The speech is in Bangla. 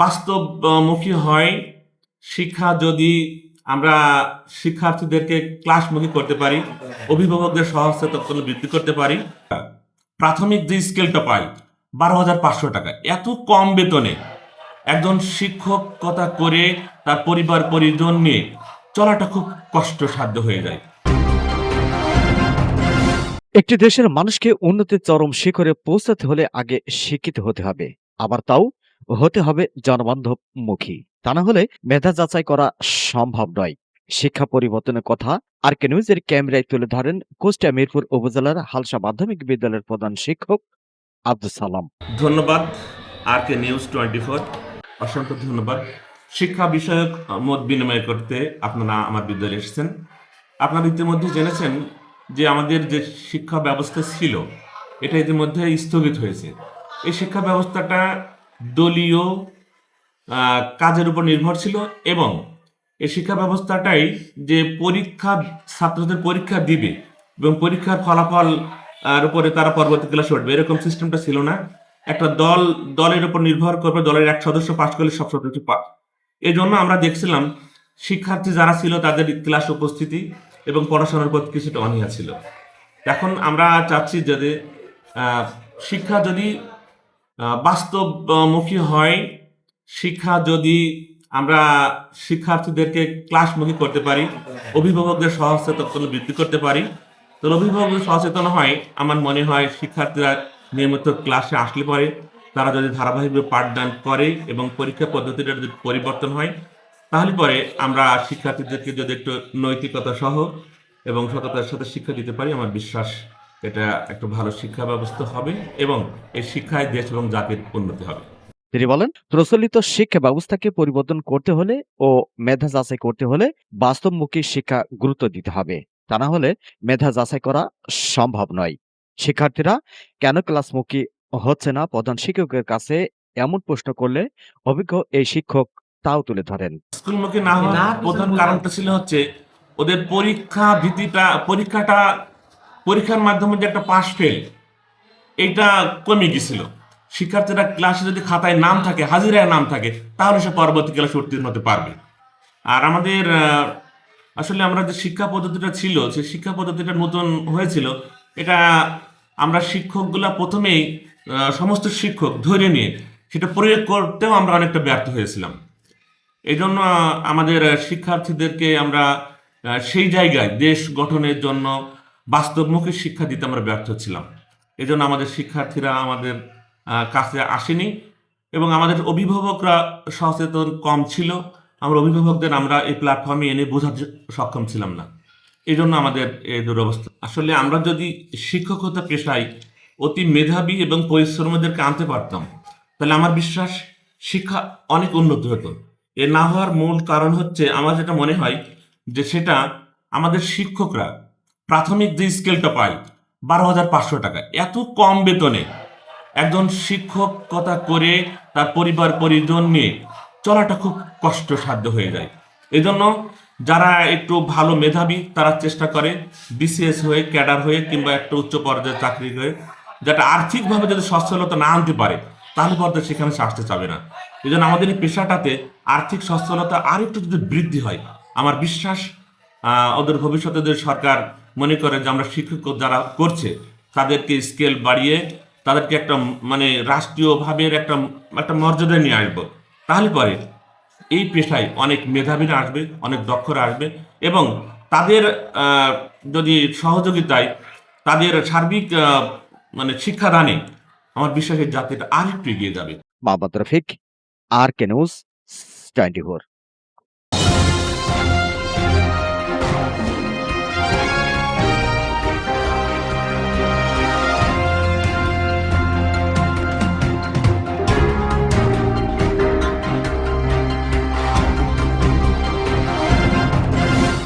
বাস্তবমুখী হয় শিক্ষা যদি আমরা শিক্ষার্থীদেরকে ক্লাসমুখী করতে পারি, অভিভাবকদের সহজতন বৃদ্ধি করতে পারি, প্রাথমিক যে স্কেলটা পাই, বারো হাজার পাঁচশো টাকা, এত কম বেতনে একজন শিক্ষকতা করে তার পরিবার, পরিজন নিয়ে চলাটা খুব কষ্টসাধ্য হয়ে যায়। একটি দেশের মানুষকে উন্নতির চরম শিখরে পৌঁছাতে হলে আগে শিক্ষিত হতে হবে। আবার তাও হতে হবে জনবান্ধবমুখী। তা না হলে মেধা যাচাই করা সম্ভব নয়। শিক্ষা পরিবর্তনের কথা আর কে নিউজের ক্যামেরায় তুলে ধরেন কুষ্টিয়া মিরপুর উপজেলার হালসা মাধ্যমিক বিদ্যালয়ের প্রধান শিক্ষক আব্দুল সালাম। ধন্যবাদ R K news twenty four অসংখ্য ধন্যবাদ। শিক্ষা বিষয়ক মত বিনিময় করতে আপনারা আমার বিদ্যালয়ে এসেছেন। আপনারা ইতিমধ্যে জেনেছেন যে আমাদের যে শিক্ষা ব্যবস্থা ছিল, এটা ইতিমধ্যে স্থগিত হয়েছে। এই শিক্ষা ব্যবস্থাটা দলীয় কাজের উপর নির্ভর ছিল এবং এই শিক্ষা ব্যবস্থাটাই যে পরীক্ষা ছাত্রদের পরীক্ষা দিবে এবং পরীক্ষার ফলাফল আর উপরে তারা পরবর্তী ক্লাসে উঠবে। এরকম সিস্টেমটা ছিল না। একটা দল দলের উপর নির্ভর করবে দলের এক সদস্য পাশ করলে সব সদস্য পাস এই জন্য আমরা দেখছিলাম শিক্ষার্থী যারা ছিল তাদের ক্লাস উপস্থিতি এবং পড়াশোনার প্রতি কিছুটা অনীহা ছিল। এখন আমরা চাচ্ছি আহ, শিক্ষা যদি বাস্তবমুখী হয় শিক্ষা যদি আমরা শিক্ষার্থীদেরকে ক্লাসমুখী করতে পারি, অভিভাবকদের সচেতন বৃদ্ধি করতে পারি তো অভিভাবকদের সচেতন হয়। আমার মনে হয় শিক্ষার্থীরা নিয়মিত ক্লাসে আসলে পরে, তারা যদি ধারাবাহিকভাবে পাঠদান করে এবং পরীক্ষা পদ্ধতিটা যদি পরিবর্তন হয়, তাহলে পরে আমরা শিক্ষার্থীদেরকে যদি একটু নৈতিকতা সহ এবং সততার সাথে শিক্ষা দিতে পারি, আমার বিশ্বাস এটা একটা ভালো শিক্ষা ব্যবস্থা হবে এবং এই শিক্ষায় দেশ এবং জাতির উন্নতি হবে। তিনি বলেন প্রচলিত শিক্ষা ব্যবস্থাকে পরিবর্তন করতে হলে ও মেধা যাচাই করতে হলে বাস্তবমুখী শিক্ষা গুরুত্ব দিতে হবে। তা না হলে মেধা যাচাই করা সম্ভব নয়। শিক্ষার্থীরা কেন ক্লাসমুখী হচ্ছে না? প্রধান শিক্ষকের কাছে এমন প্রশ্ন করলে অভিজ্ঞ এই শিক্ষক তাও তুলে ধরেন। স্কুলমুখী না হওয়ার প্রধান কারণটা ছিল হচ্ছে ওদের পরীক্ষা ভীতিটা পরীক্ষাটা পরীক্ষার মাধ্যমে যে একটা পাস ফেল এটা কমে গেছিল। শিক্ষার্থীরা ক্লাসে যদি খাতায় নাম থাকে, হাজিরায় নাম থাকে, তাহলে সে পরবর্তী ক্লাসে উত্তীর্ণ হতে পারবে। আর আমাদের আসলে আমরা যে শিক্ষা পদ্ধতিটা ছিল, সেই শিক্ষা পদ্ধতিটা নতুন হয়েছিল, এটা আমরা শিক্ষকগুলা প্রথমেই সমস্ত শিক্ষক ধরে নিয়ে সেটা প্রয়োগ করতেও আমরা অনেকটা ব্যর্থ হয়েছিলাম। এই জন্য আমাদের শিক্ষার্থীদেরকে আমরা সেই জায়গায় দেশ গঠনের জন্য বাস্তবমুখী শিক্ষা দিতে আমরা ব্যর্থ ছিলাম। এই জন্য আমাদের শিক্ষার্থীরা আমাদের কাছে আসেনি এবং আমাদের অভিভাবকরা সচেতন কম ছিল। আমরা অভিভাবকদের আমরা এই প্ল্যাটফর্মে এনে বোঝাতে সক্ষম ছিলাম না। এই জন্য আমাদের এই দুরবস্থা। আসলে আমরা যদি শিক্ষকতা পেশায় অতি মেধাবী এবং পরিশ্রমীদেরকে আনতে পারতাম, তাহলে আমার বিশ্বাস শিক্ষা অনেক উন্নত হতো। এ না হওয়ার মূল কারণ হচ্ছে, আমার যেটা মনে হয় যে সেটা আমাদের শিক্ষকরা প্রাথমিক যে স্কেলটা পায় বারো হাজার পাঁচশো টাকা। এত কম বেতনে একজন শিক্ষকতা করে তার পরিবার, পরিজন নিয়ে চলাটা খুব কষ্টসাধ্য হয়ে যায়। এই জন্য যারা একটু ভালো মেধাবী, তারা চেষ্টা করে বিসিএস হয়ে, ক্যাডার হয়ে কিংবা একটা উচ্চ পর্যায়ে চাকরি হয়ে যেটা আর্থিকভাবে যদি সচ্ছলতা না আনতে পারে, তাহলে পর্যায়ে সেখানে সে আসতে চাবে না। এই জন্য আমাদের এই পেশাটাতে আর্থিক সচ্ছলতা আর একটু যদি বৃদ্ধি হয়, আমার বিশ্বাস ওদের ভবিষ্যতে যদি সরকার মনে করে যে আমরা শিক্ষক যারা করছে, তাদেরকে স্কেল বাড়িয়ে তাদেরকে একটা মানে রাষ্ট্রীয়ভাবে একটা একটা মর্যাদা নিয়ে আসব। তাহলে পরে এই পেশায় অনেক মেধাবীরা আসবে, অনেক দক্ষরা আসবে এবং তাদের যদি সহযোগিতায় তাদের সার্বিক মানে শিক্ষাদানে আমার বিশ্বাসের জাতিটা আর একটু এগিয়ে যাবে। Mohammad Rafiq R K twenty